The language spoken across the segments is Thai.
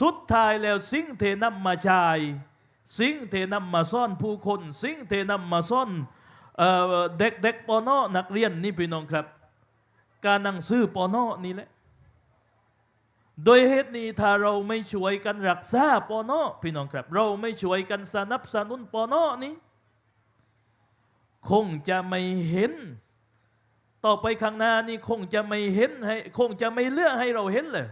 สุดท้ายแล้วสิ่งเทนำมาใช้สิ่งเทนำมาซ่อนผู้คน สิ่งเทนำมาซ่อนเอเด็กเด็กปอนอนักเรียนนี่พี่น้องครับ การหนังสือปอนอนี่แหละ โดยเหตุนี้ถ้าเราไม่ช่วยกันรักษาปอนอพี่น้องครับ เราไม่ช่วยกันสนับสนุนปอนอนี้คงจะไม่เห็น ต่อไปข้างหน้านี่คงจะไม่เห็นให้คงจะไม่เลือกให้เราเห็นเลย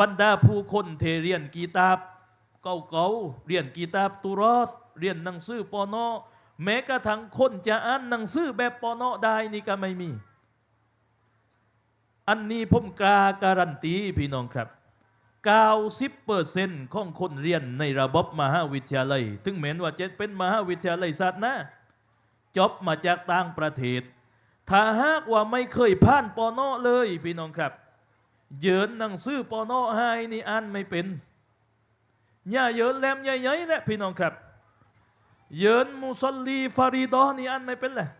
บรรดาผู้คนเทเรียนกีตาบเก่าๆเรียนกีตาบตุรอสเรียนหนังสือปอนอแม้กระทั่งคนจะอ่านหนังสือแบบปอนอได้นี่ก็ไม่มี อันนี้ผมกล้าการันตีพี่น้องครับ90%ของคนเรียนในระบบมหาวิทยาลัย ถึงแม้ว่าจะเป็นมหาวิทยาลัยศาสตร์นะจบมาจากต่างประเทศ ถ้าหากว่าไม่เคยผ่านปอนอเลยพี่น้องครับ เยินหนังสือปอนอให้นี่อ่านไม่เป็นย่าเยินแหลมใหญ่ๆแหละพี่น้องครับเยินมุสลีฟารีดอนี่อ่านไม่เป็นแหละ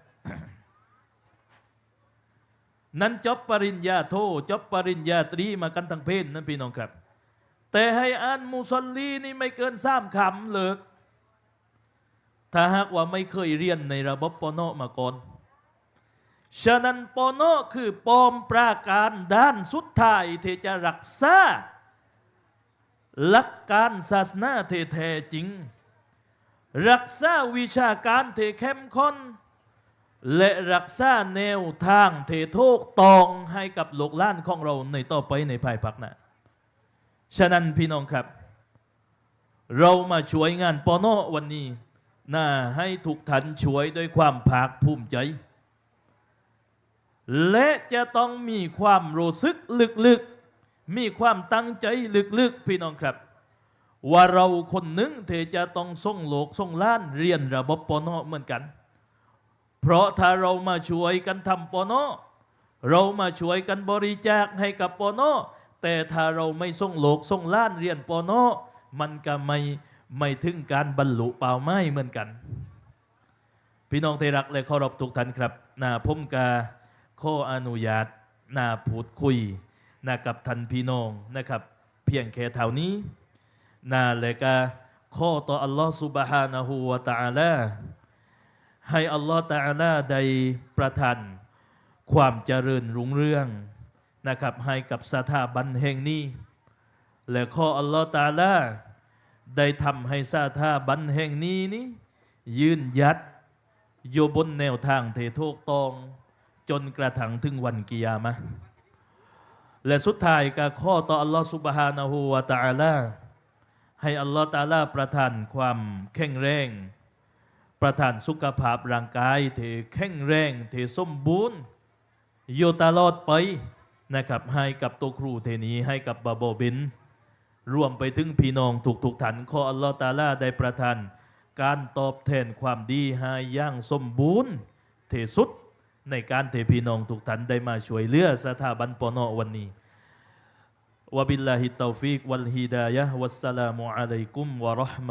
นั้นจบปริญญาโทจบปริญญาตรีมากันทั้งเพศนั่นพี่น้องครับ แต่ให้อ่านมุสลีนี่ไม่เกินสามคำเลิกถ้าหากว่าไม่เคยเรียนในระบบปอนอมาก่อน ฉะนั้นปอนคือปอมปราการด้านสุดท้ายที่จะรักษาหลักการศาสนาเทแท้จริง รักษาวิชาการเทเข้มข้นและรักษาแนวทางเทโทกตองให้กับโลกล้านของเราในต่อไปในภายภาคหน้าฉะนั้นพี่น้องครับ เรามาช่วยงานปอนอวันนี้น่าให้ทุกท่านช่วยด้วยความภาคภูมิใจ และจะต้องมีความรู้สึกลึกๆ มีความตั้งใจลึกๆ พี่น้องครับ ว่าเราคนหนึ่งเทจะต้องส่งโลกส่งล้านเรียนระบบปอนอเหมือนกัน เพราะถ้าเรามาช่วยกันทำปอนอเรามาช่วยกันบริจาคให้กับปอนอแต่ถ้าเราไม่ส่งโลกส่งล้านเรียนปอนอมันก็ไม่ไม่ถึงการบรรลุเป้าหมายเหมือนกัน พี่น้องที่รักและเคารพทุกท่านครับนาผมกา ขออนุญาตนาพูดคุยนากับท่านพี่น้องนะครับ เพียงแค่เท่านี้นาและกาข้อต่ออัลลอฮฺสุบฮานะฮูวะตะอาลาให้อัลลอฮฺตะอาลาได้ประทานความเจริญรุ่งเรืองนะครับให้กับสถาบันแห่งนี้ และข้ออัลลอฮฺตะอาลาได้ทำให้สถาบันแห่งนี้นี้ยืนยัดอยู่บนแนวทางเทโทกตอง จนกระทั่งถึงวันกิยามะและสุดท้ายก็ข้อต่ออัลลอฮฺสุบฮานะฮูวะตะอาลาให้อัลลอฮฺตาลาประทานความแข็งแรง ประทานสุขภาพร่างกายที่แข็งแรงที่สมบูรณ์อยู่ตลอดไปนะครับให้กับตัวครูเทนี้ให้กับบาโบบินรวมไปถึงพี่น้องถูกถูกฐานข้ออัลลอฮฺตาลาได้ประทาน การตอบแทนความดีให้ย่างสมบูรณ์เทสุด ในการเทพีน้องถูกฐานได้มาช่วยเหลือสถาบันปนอวันนี้วบิลลาฮิตตอฟิกวัลฮิดายะฮ์วัสสลามุอะลัยกุมวะราะห์มะ